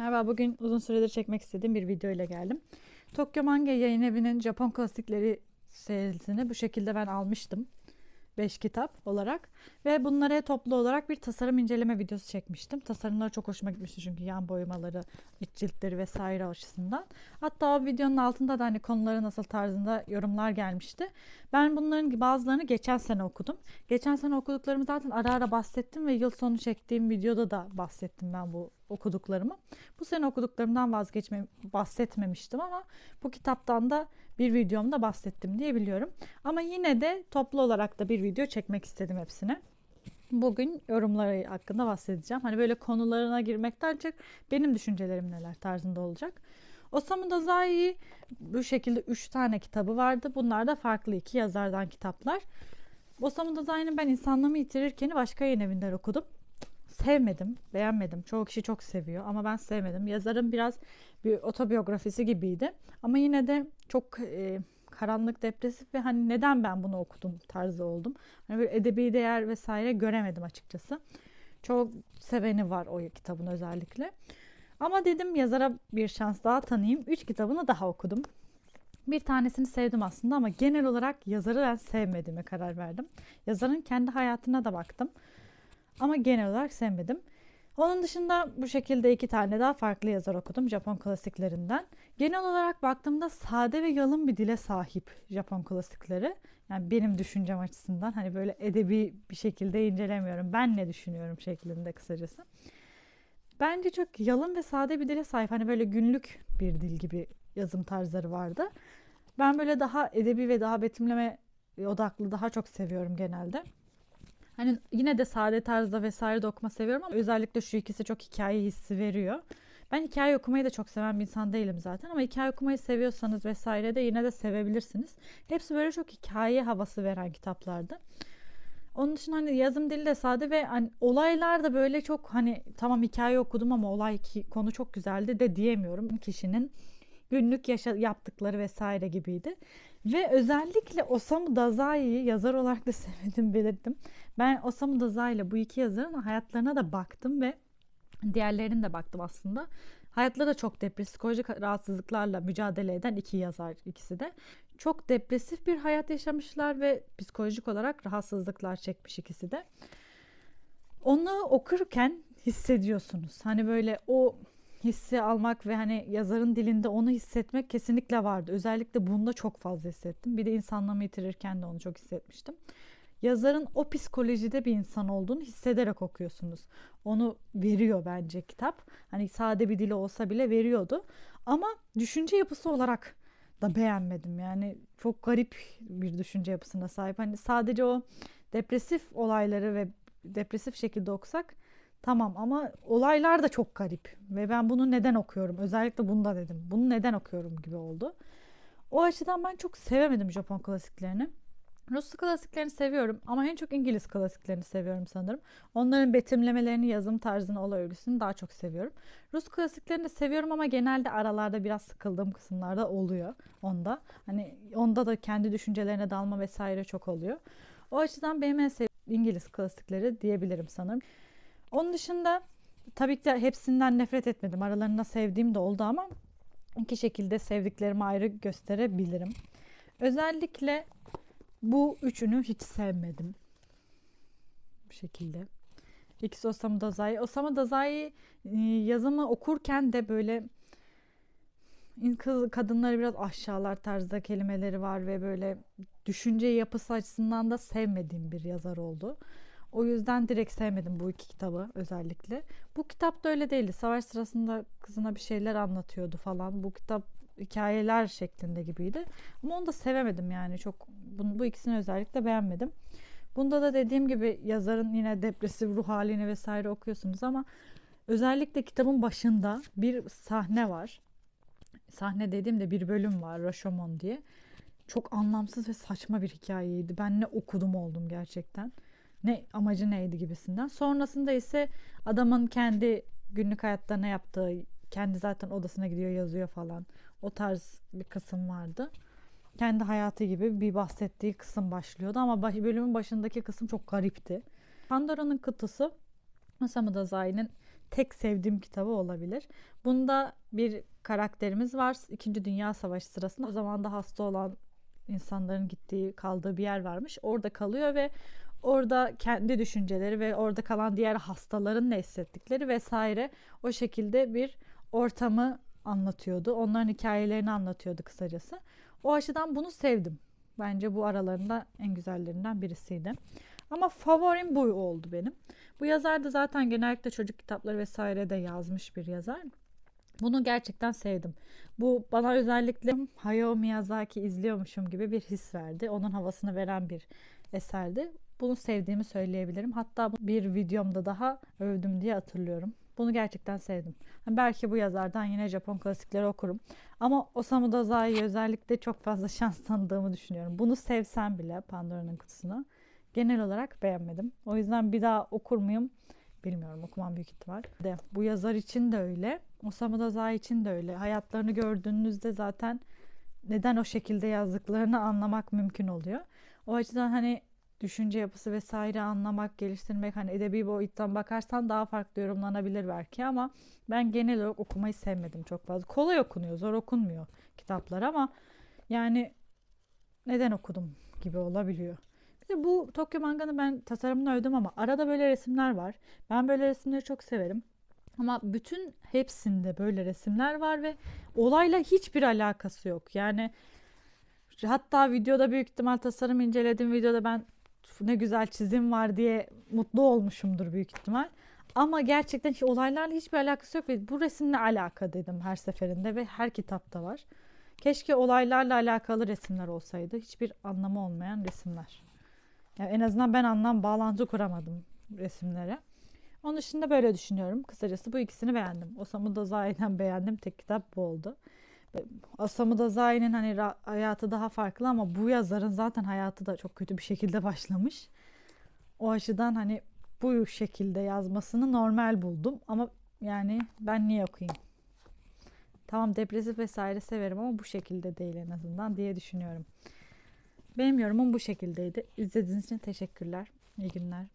Merhaba, bugün uzun süredir çekmek istediğim bir video ile geldim. Tokyo Manga yayın evinin Japon klasikleri serisini bu şekilde ben almıştım. 5 kitap olarak ve bunlara toplu olarak bir tasarım inceleme videosu çekmiştim. Tasarımları çok hoşuma gitmişti çünkü yan boyamaları, iç ciltleri vesaire açısından. Hatta o videonun altında da hani konuları nasıl tarzında yorumlar gelmişti. Ben bunların bazılarını geçen sene okudum. Geçen sene okuduklarımı zaten ara ara bahsettim ve yıl sonu çektiğim videoda da bahsettim ben bu okuduklarımı. Bu sene okuduklarımdan vazgeçme bahsetmemiştim ama bu kitaptan da bir videomda bahsettim diye biliyorum. Ama yine de toplu olarak da bir video çekmek istedim hepsine. Bugün yorumları hakkında bahsedeceğim. Hani böyle konularına girmekten çok benim düşüncelerim neler tarzında olacak. Osamu Dazai bu şekilde 3 tane kitabı vardı. Bunlar da farklı iki yazardan kitaplar. Osamu Dazai'nin ben insanlığımı yitirirken başka yayın evinden okudum. Sevmedim, beğenmedim. Çoğu kişi çok seviyor ama ben sevmedim. Yazarın biraz bir otobiyografisi gibiydi. Ama yine de çok e, karanlık, depresif ve hani neden ben bunu okudum tarzı oldum. Hani böyle edebi değer vesaire göremedim açıkçası. Çok seveni var o kitabın özellikle. Ama dedim yazara bir şans daha tanıyayım. Üç kitabını daha okudum. Bir tanesini sevdim aslında ama genel olarak yazarı ben sevmediğime karar verdim. Yazarın kendi hayatına da baktım. Ama genel olarak sevmedim. Onun dışında bu şekilde iki tane daha farklı yazar okudum Japon klasiklerinden. Genel olarak baktığımda sade ve yalın bir dile sahip Japon klasikleri. Yani benim düşüncem açısından hani böyle edebi bir şekilde incelemiyorum. Ben ne düşünüyorum şeklinde kısacası. Bence çok yalın ve sade bir dile sahip. Hani böyle günlük bir dil gibi yazım tarzları vardı. Ben böyle daha edebi ve daha betimleme odaklı daha çok seviyorum genelde. Hani yine de sade tarzda vesaire de okuma seviyorum ama özellikle şu ikisi çok hikaye hissi veriyor. Ben hikaye okumayı da çok seven bir insan değilim zaten ama hikaye okumayı seviyorsanız vesaire de yine de sevebilirsiniz. Hepsi böyle çok hikaye havası veren kitaplardı. Onun için hani yazım dili de sade ve hani olaylar da böyle çok hani tamam hikaye okudum ama olay ki, konu çok güzeldi de diyemiyorum. Kişinin günlük yaşa, yaptıkları vesaire gibiydi. Ve özellikle Osamu Dazai'yi yazar olarak da sevmedim belirttim. Ben Osamu Dazai ile bu iki yazarın hayatlarına da baktım ve diğerlerine de baktım aslında. Hayatları da çok depresif, psikolojik rahatsızlıklarla mücadele eden iki yazar ikisi de. Çok depresif bir hayat yaşamışlar ve psikolojik olarak rahatsızlıklar çekmiş ikisi de. Onu okurken hissediyorsunuz. Hani böyle o hissi almak ve hani yazarın dilinde onu hissetmek kesinlikle vardı. Özellikle bunda çok fazla hissettim. Bir de insanlığımı yitirirken de onu çok hissetmiştim. Yazarın o psikolojide bir insan olduğunu hissederek okuyorsunuz. Onu veriyor bence kitap. Hani sade bir dili olsa bile veriyordu. Ama düşünce yapısı olarak da beğenmedim. Yani çok garip bir düşünce yapısına sahip. Hani sadece o depresif olayları ve depresif şekilde okusak Tamam ama olaylar da çok garip ve ben bunu neden okuyorum? Özellikle bunda dedim. Bunu neden okuyorum gibi oldu. O açıdan ben çok sevemedim Japon klasiklerini. Rus klasiklerini seviyorum ama en çok İngiliz klasiklerini seviyorum sanırım. Onların betimlemelerini, yazım tarzını, olay örgüsünü daha çok seviyorum. Rus klasiklerini de seviyorum ama genelde aralarda biraz sıkıldığım kısımlarda oluyor onda. Hani onda da kendi düşüncelerine dalma vesaire çok oluyor. O açıdan benim en sevdiğim İngiliz klasikleri diyebilirim sanırım. Onun dışında tabii ki hepsinden nefret etmedim. Aralarında sevdiğim de oldu ama iki şekilde sevdiklerimi ayrı gösterebilirim. Özellikle bu üçünü hiç sevmedim. Bu şekilde. İkisi Osamu Dazai. Osamu Dazai e, yazımı okurken de böyle kız kadınları biraz aşağılar tarzda kelimeleri var ve böyle düşünce yapısı açısından da sevmediğim bir yazar oldu. O yüzden direkt sevmedim bu iki kitabı özellikle. Bu kitap da öyle değildi. Savaş sırasında kızına bir şeyler anlatıyordu falan. Bu kitap hikayeler şeklinde gibiydi. Ama onu da sevemedim yani çok. Bunu, bu ikisini özellikle beğenmedim. Bunda da dediğim gibi yazarın yine depresif ruh halini vesaire okuyorsunuz ama özellikle kitabın başında bir sahne var. Sahne dediğimde bir bölüm var Rashomon diye. Çok anlamsız ve saçma bir hikayeydi. Ben ne okudum oldum gerçekten ne amacı neydi gibisinden. Sonrasında ise adamın kendi günlük hayatta ne yaptığı, kendi zaten odasına gidiyor yazıyor falan. O tarz bir kısım vardı. Kendi hayatı gibi bir bahsettiği kısım başlıyordu ama bölümün başındaki kısım çok garipti. Pandora'nın kıtısı Masamu Dazai'nin tek sevdiğim kitabı olabilir. Bunda bir karakterimiz var. İkinci Dünya Savaşı sırasında o zaman da hasta olan insanların gittiği, kaldığı bir yer varmış. Orada kalıyor ve orada kendi düşünceleri ve orada kalan diğer hastaların ne hissettikleri vesaire o şekilde bir ortamı anlatıyordu. Onların hikayelerini anlatıyordu kısacası. O açıdan bunu sevdim. Bence bu aralarında en güzellerinden birisiydi. Ama favorim bu oldu benim. Bu yazar da zaten genellikle çocuk kitapları vesaire de yazmış bir yazar. Bunu gerçekten sevdim. Bu bana özellikle Hayao Miyazaki izliyormuşum gibi bir his verdi. Onun havasını veren bir eserdi. Bunu sevdiğimi söyleyebilirim. Hatta bir videomda daha övdüm diye hatırlıyorum. Bunu gerçekten sevdim. Belki bu yazardan yine Japon klasikleri okurum. Ama Osamu Dazai'yi özellikle çok fazla şans tanıdığımı düşünüyorum. Bunu sevsem bile Pandora'nın kutusunu genel olarak beğenmedim. O yüzden bir daha okur muyum bilmiyorum. Okumam büyük ihtimal. De, bu yazar için de öyle. Osamu Dazai için de öyle. Hayatlarını gördüğünüzde zaten neden o şekilde yazdıklarını anlamak mümkün oluyor. O açıdan hani düşünce yapısı vesaire anlamak, geliştirmek hani edebi boyuttan bakarsan daha farklı yorumlanabilir belki ama ben genel olarak okumayı sevmedim çok fazla. Kolay okunuyor, zor okunmuyor kitaplar ama yani neden okudum gibi olabiliyor. Bir de bu Tokyo manganı ben tasarımını övdüm ama arada böyle resimler var. Ben böyle resimleri çok severim. Ama bütün hepsinde böyle resimler var ve olayla hiçbir alakası yok. Yani hatta videoda büyük ihtimal tasarım incelediğim videoda ben ne güzel çizim var diye mutlu olmuşumdur büyük ihtimal. Ama gerçekten hiç olaylarla hiçbir alakası yok ve bu resimle alaka dedim her seferinde ve her kitapta var. Keşke olaylarla alakalı resimler olsaydı. Hiçbir anlamı olmayan resimler. Yani en azından ben anlam bağlantı kuramadım resimlere. Onun dışında böyle düşünüyorum. Kısacası bu ikisini beğendim. Osamu Dazai'den beğendim. Tek kitap bu oldu. Osamu Dazai'nin hani hayatı daha farklı ama bu yazarın zaten hayatı da çok kötü bir şekilde başlamış. O açıdan hani bu şekilde yazmasını normal buldum ama yani ben niye okuyayım? Tamam depresif vesaire severim ama bu şekilde değil en azından diye düşünüyorum. Benim yorumum bu şekildeydi. İzlediğiniz için teşekkürler. İyi günler.